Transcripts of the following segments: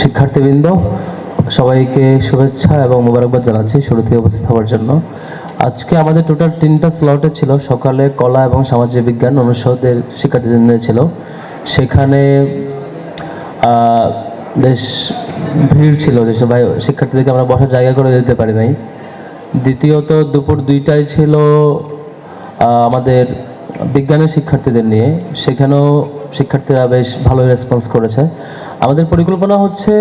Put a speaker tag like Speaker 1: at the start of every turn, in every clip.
Speaker 1: শিক্ষার্থীবৃন্দ, সবাইকে শুভেচ্ছা এবং মোবারকবাদ জানাচ্ছি শুরুতে উপস্থিত হওয়ার জন্য। আজকে আমাদের টোটাল তিনটা স্লটে ছিল, সকালে কলা এবং সামাজিক বিজ্ঞান অনুষদের শিক্ষার্থীদের নিয়ে ছিল। সেখানে বেশ ভিড় ছিল যেসব ভাই শিক্ষার্থীদেরকে আমরা বসার জায়গা করে দিতে পারি নাই। দ্বিতীয়ত দুপুর দুইটায় ছিল আমাদের বিজ্ঞানের শিক্ষার্থীদের নিয়ে। সেখানেও শিক্ষার্থীরা বেশ ভালোই রেসপন্স করেছে। আমাদের পরিকল্পনা হচ্ছে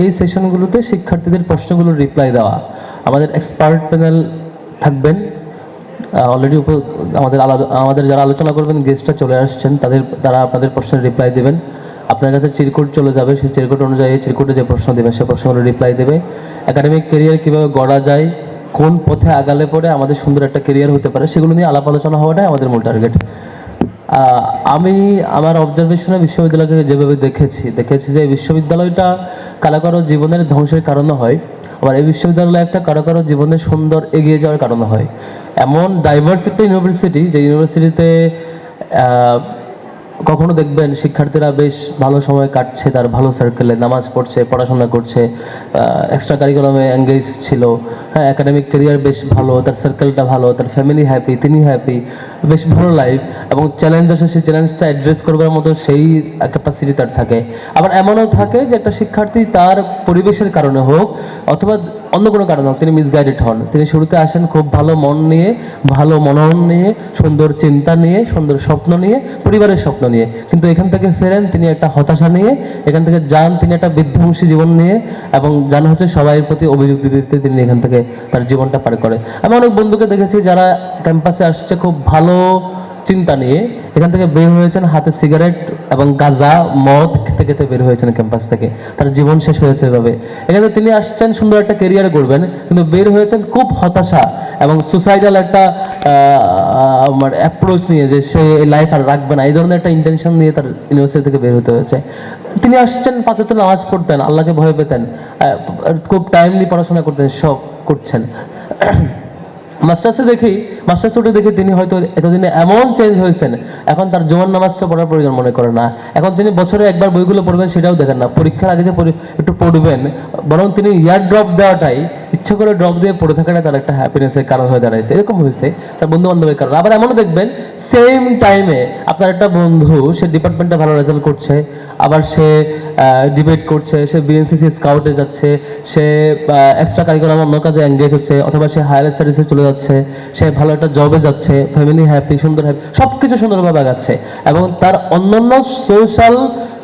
Speaker 1: এই সেশনগুলোতে শিক্ষার্থীদের প্রশ্নগুলোর রিপ্লাই দেওয়া। আমাদের এক্সপার্ট প্যানেল থাকবেন। অলরেডি আমাদের আমাদের যারা আলোচনা করবেন গেস্টরা চলে আসছেন, তাদের, তারা আপনাদের প্রশ্নের রিপ্লাই দেবেন। আপনার কাছে চিরকুট চলে যাবে, সেই চিরকুট অনুযায়ী চিরকুটে যে প্রশ্ন দেবে সেই প্রশ্নগুলো রিপ্লাই দেবে। একাডেমিক কেরিয়ার কীভাবে গড়া যায়, কোন পথে আগালে পরে আমাদের সুন্দর একটা কেরিয়ার হতে পারে, সেগুলো নিয়ে আলাপ আলোচনা হওয়াটাই আমাদের মূল টার্গেট আমি আমার অবজারভেশনে বিশ্ববিদ্যালয়কে যেভাবে দেখেছি দেখেছি যে বিশ্ববিদ্যালয়টা কারও কারও জীবনের ধ্বংসের কারণে হয়, আবার এই বিশ্ববিদ্যালয় একটা কারও কারও জীবনের সুন্দর এগিয়ে যাওয়ার কারণে হয়। এমন ডাইভার্স একটা ইউনিভার্সিটি যে ইউনিভার্সিটিতে কখনো দেখবেন শিক্ষার্থীরা বেশ ভালো সময় কাটছে, তার ভালো সার্কেলে নামাজ পড়ছে, পড়াশোনা করছে এক্সট্রা কারিকুলামে এঙ্গেজ ছিল হ্যাঁ একাডেমিক ক্যারিয়ার বেশ ভালো, তার সার্কেলটা ভালো, তার ফ্যামিলি হ্যাপি তিনি হ্যাপি বেশ ভালো লাইফ এবং চ্যালেঞ্জ আসে সেই চ্যালেঞ্জটা অ্যাড্রেস করবার মতো সেই ক্যাপাসিটি তার থাকে। আবার এমনও থাকে যে একটা শিক্ষার্থী তার পরিবেশের কারণে হোক অথবা অন্য কোনো কারণে হোক, তিনি মিসগাইডেড হন। তিনি শুরুতে আসেন খুব ভালো মন নিয়ে, ভালো মনন নিয়ে, সুন্দর চিন্তা নিয়ে, সুন্দর স্বপ্ন নিয়ে, পরিবারের স্বপ্ন নিয়ে। কিন্তু এখান থেকে ফেরেন তিনি একটা হতাশা নিয়ে, এখান থেকে যান তিনি একটা বিধ্বংসী জীবন নিয়ে, এবং যান হচ্ছে সবাই প্রতি অভিযোগ দিতে দিতে তিনি এখান থেকে তার জীবনটা পার করে। আমি অনেক বন্ধুকে দেখেছি যারা ক্যাম্পাসে আসছে, খুব ভালো চিন্তা নিয়ে এখান থেকে বের হয়েছেন হাতে সিগারেট এবং গাঁজা, মদ খেতে খেতে বের হয়েছেন ক্যাম্পাস থেকে। তার জীবন শেষ হয়েছে এভাবে। এখানে তিনি আসছেন, সুন্দর একটা কেরিয়ার করবেন কিন্তু বের হয়েছেন খুব হতাশা এবং সুসাইডাল একটা অ্যাপ্রোচ নিয়ে যে সে লাইফ আর রাখবে না। এই ধরনের একটা ইন্টেনশন নিয়ে তার ইউনিভার্সিটি থেকে বের হতে হয়েছে। তিনি আসছেন পাঁচত নামাজ পড়তেন, আল্লাহকে ভয় পেতেন খুব টাইমলি পড়াশোনা করতেন সব করছেন। মাস্টার্সে দেখি, মাস্টার্স উঠে দেখি তিনি হয়তো এতদিনে এমন চেঞ্জ হয়েছেন। এখন তার জোয়ান নামাজটা পড়ার প্রয়োজন মনে করে না। এখন তিনি বছরে একবার বইগুলো পড়বেন, সেটাও দেখেন না। পরীক্ষার আগে যে একটু পড়বেন, বরং তিনি ইয়ার ড্রপ দেওয়াটাই ইচ্ছে করে ড্রপ দিয়ে পড়ে থাকাটা তার একটা হ্যাপিনেসের কারণ হয়ে দাঁড়াইছে। এরকম হয়েছে তার বন্ধু বান্ধবের কারণে। আবার এমনও দেখবেন সেম টাইমে আপনার একটা বন্ধু, সে ডিপার্টমেন্টে ভালো রেজাল্ট করছে, আবার সে ডিবেট করছে, সে বিএনসিসি স্কাউটে যাচ্ছে, সে এক্সট্রা কারিকুলাম অন্য কাজে এঙ্গেজ হচ্ছে, অথবা সে হায়ার স্টাডিজে চলে যাচ্ছে, সে ভালো একটা জবে যাচ্ছে ফ্যামিলি হ্যাপি সুন্দর হ্যাপি সব কিছু সুন্দরভাবে আগাচ্ছে। এবং তার অন্যান্য সোশ্যাল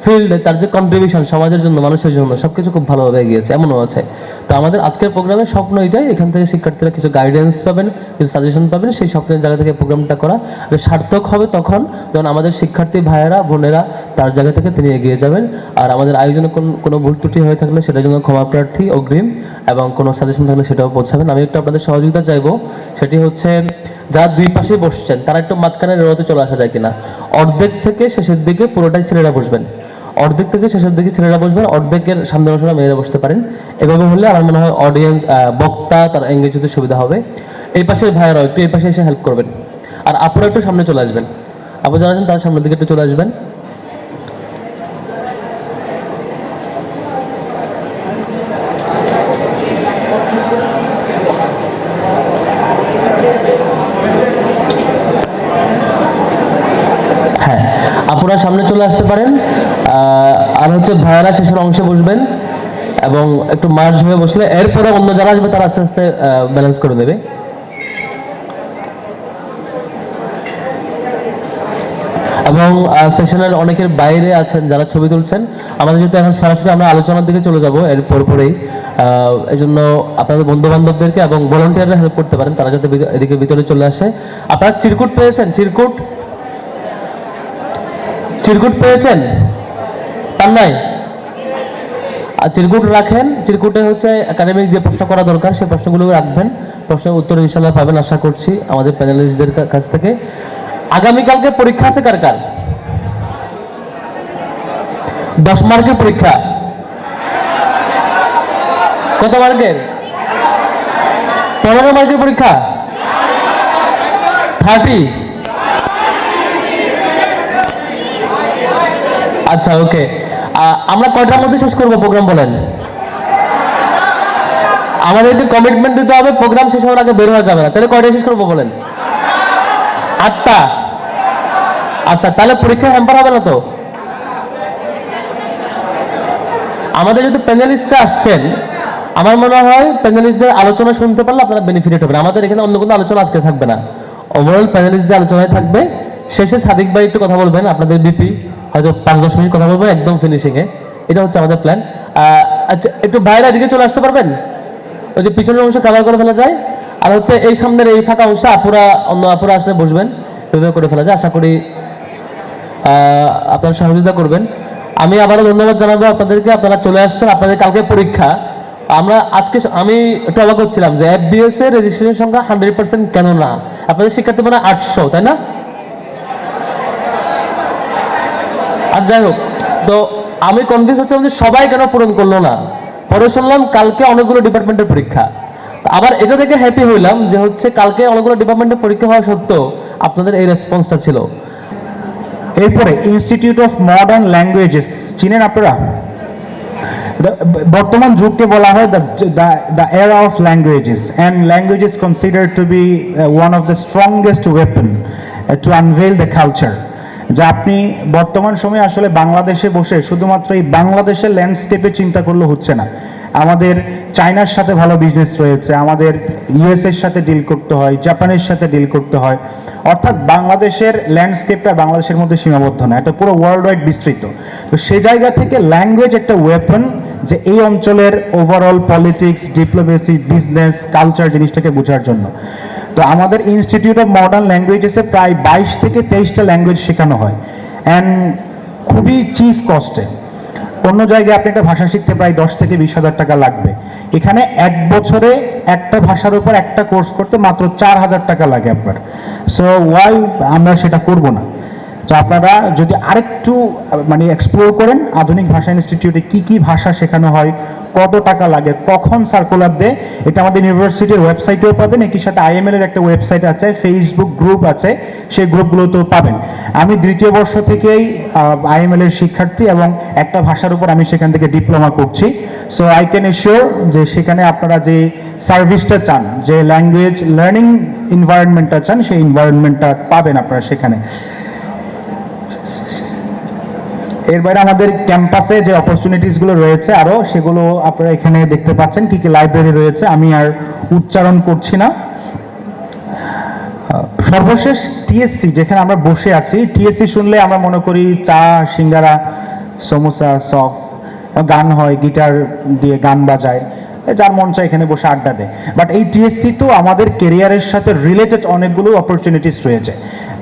Speaker 1: ফিল্ডে তার যে কন্ট্রিবিউশন সমাজের জন্য, মানুষের জন্য, সবকিছু খুব ভালোভাবে এগিয়েছে, এমনও আছে। তো আমাদের আজকের প্রোগ্রামের স্বপ্ন এটাই, এখান থেকে শিক্ষার্থীরা কিছু গাইডেন্স পাবেন, কিছু সাজেশন পাবেন, সেই স্বপ্নের জায়গা থেকে প্রোগ্রামটা করা। সার্থক হবে তখন যখন আমাদের শিক্ষার্থী ভাইয়েরা, বোনেরা তার জায়গা থেকে তিনি এগিয়ে যাবেন। আর আমাদের আয়োজনে কোন- কোনো ভুল ত্রুটি হয়ে থাকলে সেটার জন্য ক্ষমা প্রার্থী, অগ্রিম, এবং কোনো সাজেশন থাকলে সেটাও পৌঁছাবেন। আমি একটু আপনাদের সহযোগিতা চাইব, সেটি হচ্ছে যারা দুই পাশে বসছেন, তারা একটু মাঝখানে রোতে চলে আসা যায় কিনা। অর্ধেক থেকে শেষের দিকে পুরোটাই ছেলেরা বসবেন। অর্ধেক থেকে শেষের দিকে ছেলেরা বসবেন অর্ধেকের সামনে বসানো মেয়েরা বসতে পারেন। এভাবে হলে আমার মনে হয় অডিয়েন্স বক্তা, তার এঙ্গেজ হতে সুবিধা হবে। এই পাশে ভাইয়েরা একটু এই পাশে এসে হেল্প করবেন। আর আপনারা একটু সামনে চলে আসবেন। আপু যারা আছেন, তার সামনের দিকে একটু চলে আসবেন। হ্যাঁ আপনারা সামনে চলে আসতে পারেন। আর হচ্ছে ভাইয়ারা শেষের অংশে বসবেন এবং একটু মার্জ হয়ে বসলে এরপরে অন্য যারা আসবে তারা আস্তে আস্তে ব্যালেন্স করে দেবে। এবং সেশনের অনেকের বাইরে আছেন, যারা ছবি তুলছেন। আমাদের যেহেতু এখন সরাসরি আমরা আলোচনার দিকে চলে যাব, এর পরপরেই এই জন্য আপনাদের বন্ধু বান্ধবদেরকে এবং ভলেন্টিয়াররা হেল্প করতে পারেন, তারা যাতে এদিকে ভিতরে চলে আসে। আপনারা চিরকুট পেয়েছেন? চিরকুট? চিরকুট পেয়েছেন? তার আর চিরকুট রাখেন, চিরকুটে হচ্ছে একাডেমিক যে প্রশ্ন করা দরকার সেই প্রশ্নগুলো রাখবেন। প্রশ্নের উত্তর ইনশাল্লাহ পাবেন, আশা করছি আমাদের প্যানেলিস্টদের কাছ থেকে। আগামীকালকে পরীক্ষা আছে কার কার? দশ মার্কের পরীক্ষা। কত মার্কের? পনেরো মার্কের পরীক্ষা? থার্টি। আচ্ছা ওকে আমরা কয়টার মধ্যে শেষ করব প্রোগ্রাম বলেন? আমাদেরকে কমিটমেন্ট দিতে হবে প্রোগ্রাম শেষ হওয়ার আগে বের হওয়া যাবে না। তাহলে কয়টায় শেষ করব বলেন? আটটা। আচ্ছা তাহলে পরীক্ষা হ্যাম্পার হবে না তো? আমাদের যদি প্যানেলিস্টরা আসছেন, আমার মনে হয় প্যানেলিস্টদের আলোচনা শুনতে পারলে আপনারা বেনিফিটেড হবেন। আমাদের এখানে অন্য কোনো আলোচনা আজকে থাকবে না। ওভারঅল প্যানেলিস্টদের আলোচনায় থাকবে। শেষে সাদিক ভাই একটু কথা বলবেন, আপনাদের বিপি হয়তো পাঁচ, দশ মিনিট কথা বলবেন একদম ফিনিশিং এ। এটা হচ্ছে আমাদের প্ল্যান আচ্ছা একটু বাইরে এদিকে চলে আসতে পারবেন? ওই যে পিছনের অংশ কাভার করে ফেলা যায়। আর হচ্ছে এই সামনের এই ফাঁকা অংশ, আপুরা, অন্য আপুরা আসলে বসবেন। এভাবে করে ফেলা যায়। আশা করি আপনারা সহযোগিতা করবেন। আমি আবারও ধন্যবাদ জানাব আপনাদেরকে। আপনারা চলে আসছেন আপনাদের কালকে পরীক্ষা। আমরা আজকে আমি একটু অবাক হচ্ছিলাম যে এফবিএস এর রেজিস্ট্রেশন সংখ্যা হান্ড্রেড পার্সেন্ট কেন না? আপনাদের শিক্ষার্থী মানে আটশো, তাই না? আর যাই হোক, তো আমি কনফিউজ হচ্ছিলাম যে সবাই কেন পূরণ করল না। পরে শুনলাম কালকে অনেকগুলো ডিপার্টমেন্টের পরীক্ষা। আবার এটা দেখে হ্যাপি হইলাম যে হচ্ছে কালকে অনেকগুলো ডিপার্টমেন্টের পরীক্ষা হওয়া সত্ত্বেও আপনাদের এই রেসপন্সটা ছিল।
Speaker 2: এরপরে ইনস্টিটিউট অফ মডার্ন ল্যাঙ্গুয়েজেস চিনেন আপনারা? বর্তমান যুগকে বলা হয় the era of languages and languages consider to be one of the strongest weapon to unveil the culture যা আপনি বর্তমান সময়ে আসলে বাংলাদেশে বসে শুধুমাত্র এই বাংলাদেশের ল্যান্ডস্কেপে চিন্তা করলে হচ্ছে না। আমাদের চায়নার সাথে ভালো বিজনেস রয়েছে, আমাদের ইউএস এর সাথে ডিল করতে হয় জাপানের সাথে ডিল করতে হয়। অর্থাৎ বাংলাদেশের ল্যান্ডস্কেপটা বাংলাদেশের মধ্যে সীমাবদ্ধ না, এটা পুরো ওয়ার্ল্ড ওয়াইড বিস্তৃত। তো সে জায়গা থেকে ল্যাঙ্গুয়েজ একটা ওয়েপন যে এই অঞ্চলের overall politics diplomacy business culture জিনিসটাকে বোঝার জন্য। তো আমাদের ইনস্টিটিউট অফ মডার্ন ল্যাঙ্গুয়েজেসে প্রায় বাইশ থেকে তেইশটা ল্যাঙ্গুয়েজ শেখানো হয়। অ্যান্ড খুবই চিফ কস্টে অন্য জায়গায় আপনি একটা ভাষা শিখতে প্রায় দশ থেকে বিশ হাজার টাকা লাগবে। এখানে এক বছরে একটা ভাষার উপর একটা কোর্স করতে মাত্র চার হাজার টাকা লাগে আপনার। সো ওয়াই আমরা সেটা করব না? তো আপনারা যদি আরেকটু মানে এক্সপ্লোর করেন, আধুনিক ভাষা ইনস্টিটিউটে কি কি ভাষা শেখানো হয় কত টাকা লাগে? কখন সার্কুলার দেয় এটা আমাদের ইউনিভার্সিটির ওয়েবসাইটেও পাবেন। একই সাথে আইএমএল এর একটা ওয়েবসাইট আছে ফেসবুক গ্রুপ আছে, সেই গ্রুপগুলোতেও পাবেন। আমি দ্বিতীয় বর্ষ থেকেই আইএমএল এর শিক্ষার্থী এবং একটা ভাষার উপর আমি সেখান থেকে ডিপ্লোমা করছি। সো আই ক্যান এশিওর যে সেখানে আপনারা যে সার্ভিসটা চান, যে ল্যাঙ্গুয়েজ লার্নিং এনভায়রনমেন্টটা চান, সেই এনভায়রনমেন্টটা পাবেন আপনারা সেখানে। এর বাইরে আমাদের ক্যাম্পাসে যে অপরচুনিটিসগুলো রয়েছে আরও, সেগুলো আপনারা এখানে দেখতে পাচ্ছেন, কি কি লাইব্রেরি রয়েছে, আমি আর উচ্চারণ করছি না। সর্বশেষ টিএসসি যেখানে আমরা বসে আছি টিএসসি শুনলে আমরা মনে করি চা, সিঙ্গারা, সমোসা সফ গান হয় গিটার দিয়ে গান বাজায় যার মন চায় এখানে বসে আড্ডা দেয়। বাট এই টিএসসি তো আমাদের কেরিয়ারের সাথে রিলেটেড অনেকগুলো অপরচুনিটিস রয়েছে।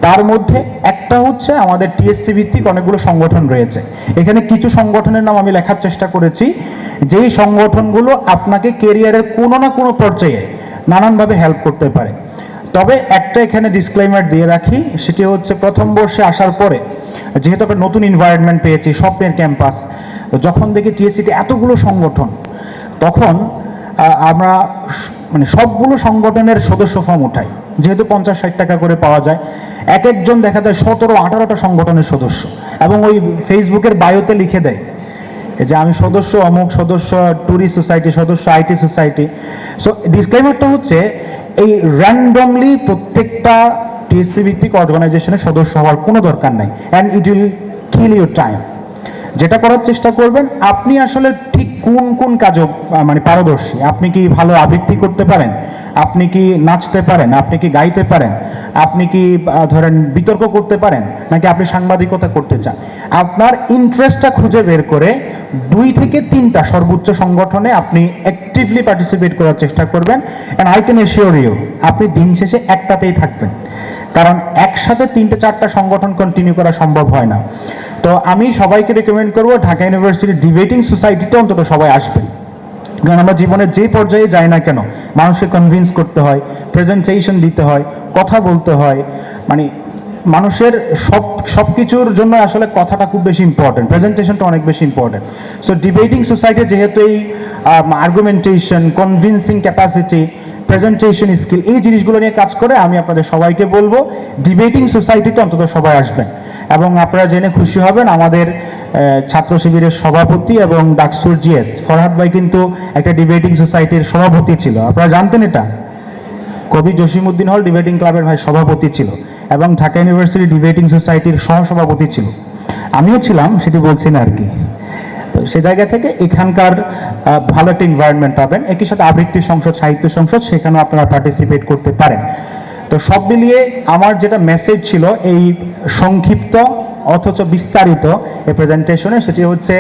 Speaker 2: তার মধ্যে একটা হচ্ছে আমাদের টিএসসি ভিত্তিক অনেকগুলো সংগঠন রয়েছে। এখানে কিছু সংগঠনের নাম আমি লেখার চেষ্টা করেছি। যেই সংগঠনগুলো আপনাকে কেরিয়ারের কোনো না কোনো পর্যায়ে নানানভাবে হেল্প করতে পারে। তবে একটা এখানে ডিসক্লেমার দিয়ে রাখি, সেটি হচ্ছে প্রথম বর্ষে আসার পরে যেহেতু একটা নতুন এনভায়রনমেন্ট পেয়েছি, স্বপ্নের ক্যাম্পাস যখন দেখি টিএসসিতে এতগুলো সংগঠন, তখন আমরা মানে সবগুলো সংগঠনের সদস্য ফর্ম উঠাই। যেহেতু পঞ্চাশ ষাট টাকা করে পাওয়া যায় এক একজন দেখা যায় সতেরো, আঠারোটা সংগঠনের সদস্য এবং ওই ফেসবুকের বায়োতে লিখে দেয় যে আমি সদস্য, অমুক সদস্য ট্যুরিস্ট সোসাইটি সদস্য আইটি সোসাইটি সো ডিসক্লেমারটা হচ্ছে, এই র্যান্ডমলি প্রত্যেকটা টিএসসি ভিত্তিক অর্গানাইজেশনের সদস্য হওয়ার কোনো দরকার নাই। And it will kill your time যেটা করার চেষ্টা করবেন, আপনি আসলে ঠিক কোন কোন কাজে মানে পারদর্শী? আপনি কি ভালো আবৃত্তি করতে পারেন? আপনি কি নাচতে পারেন? আপনি কি গাইতে পারেন? আপনি কি ধরেন বিতর্ক করতে পারেন? নাকি আপনি সাংবাদিকতা করতে চান? আপনার ইন্টারেস্টটা খুঁজে বের করে দুই থেকে তিনটা সর্বোচ্চ সংগঠনে আপনি অ্যাক্টিভলি পার্টিসিপেট করার চেষ্টা করবেন। And I can assure you আপনি দিন শেষে একটাতেই থাকবেন। কারণ একসাথে তিনটে চারটা সংগঠন কন্টিনিউ করা সম্ভব হয় না। তো আমি সবাইকে রেকমেন্ড করব, ঢাকা ইউনিভার্সিটির ডিবেটিং সোসাইটিতে অন্তত সবাই আসবেন। কারণ আমরা জীবনের যে পর্যায়ে যাই না কেন, মানুষকে কনভিন্স করতে হয় প্রেজেন্টেশন দিতে হয়, কথা বলতে হয়। মানে মানুষের সব সব কিছুর জন্য আসলে কথাটা খুব বেশি ইম্পর্টেন্ট প্রেজেন্টেশনটা অনেক বেশি ইম্পর্টেন্ট সো ডিবেটিং সোসাইটি যেহেতু এই argumentation convincing capacity presentation skill এই জিনিসগুলো নিয়ে কাজ করে আমি আপনাদের সবাইকে বলব ডিবেটিং সোসাইটিতে অন্তত সবাই আসবেন। এবং আপনারা জেনে খুশি হবেন আমাদের ছাত্র শিবিরের সভাপতি এবং ডাকসুর জিএস, ফরহাদ ভাই কিন্তু একটা ডিবেটিং সোসাইটির সভাপতি ছিল। আপনারা জানতেন এটা? কবি জসিমউদ্দিন হল ডিবেটিং ক্লাবের ভাই সভাপতি ছিল এবং ঢাকা ইউনিভার্সিটি ডিবেটিং সোসাইটির সহসভাপতি ছিল। আমিও ছিলাম, সেটি বলছি না আর কি। তো সে জায়গা থেকে এখানকার ভালো একটা এনভায়রনমেন্ট পাবেন। একই সাথে আবৃত্তি সংসদ, সাহিত্য সংসদ, সেখানেও আপনারা পার্টিসিপেট করতে পারেন। তো সব মিলিয়ে আমার যেটা মেসেজ ছিল, এই সংক্ষিপ্ত অথচ বিস্তারিত এই প্রেজেন্টেশনে সেটি হচ্ছে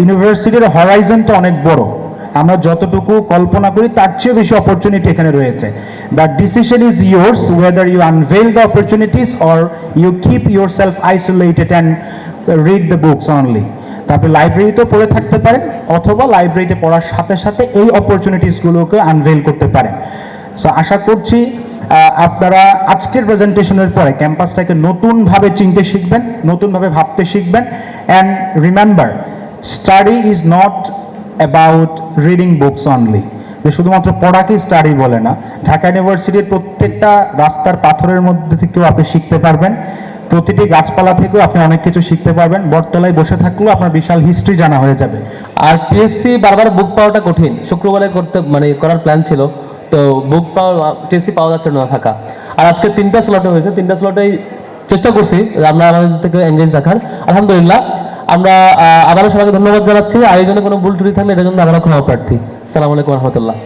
Speaker 2: ইউনিভার্সিটির হরাইজনটা অনেক বড়। আমরা যতটুকু কল্পনা করি, তার চেয়ে বেশি অপরচুনিটি এখানে রয়েছে। The decision is yours whether you unveil the opportunities or you keep yourself isolated and read the books only তারপরে লাইব্রেরিতেও পড়ে থাকতে পারেন অথবা লাইব্রেরিতে পড়ার সাথে সাথে এই অপরচুনিটিসগুলোকে আনভেল করতে পারেন সো আশা করছি আপনারা আজকের প্রেজেন্টেশনের পরে ক্যাম্পাসটাকে নতুনভাবে চিনতে শিখবেন, নতুনভাবে ভাবতে শিখবেন। And remember study is not about reading books only যে শুধুমাত্র পড়াকেই স্টাডি বলে না, ঢাকা ইউনিভার্সিটির প্রত্যেকটা রাস্তার পাথরের মধ্যে থেকেও আপনি শিখতে পারবেন। প্রতিটি গাছপালা থেকেও আপনি অনেক কিছু শিখতে পারবেন। বটতলায় বসে থাকলেও আপনার বিশাল হিস্ট্রি জানা হয়ে যাবে।
Speaker 1: আর টিএসসি বারবার বুক পাওয়াটা কঠিন। শুক্রবারে করতে মানে করার প্ল্যান ছিল। তো বুক পাওয়া টিএসসি পাওয়া যাচ্ছে না থাকা। আর আজকে তিনটা স্লটে হয়েছে। তিনটা স্লটেই চেষ্টা করছি আমরা আমাদের থেকে এঙ্গেজ রাখার আলহামদুলিল্লাহ, আমরা আবারও সবাইকে ধন্যবাদ জানাচ্ছি। আয়োজনে কোনো ভুল ত্রুটি থাকলে এটার জন্য আমরা ক্ষমা প্রার্থী। সালাম রহমতুল্লাহ।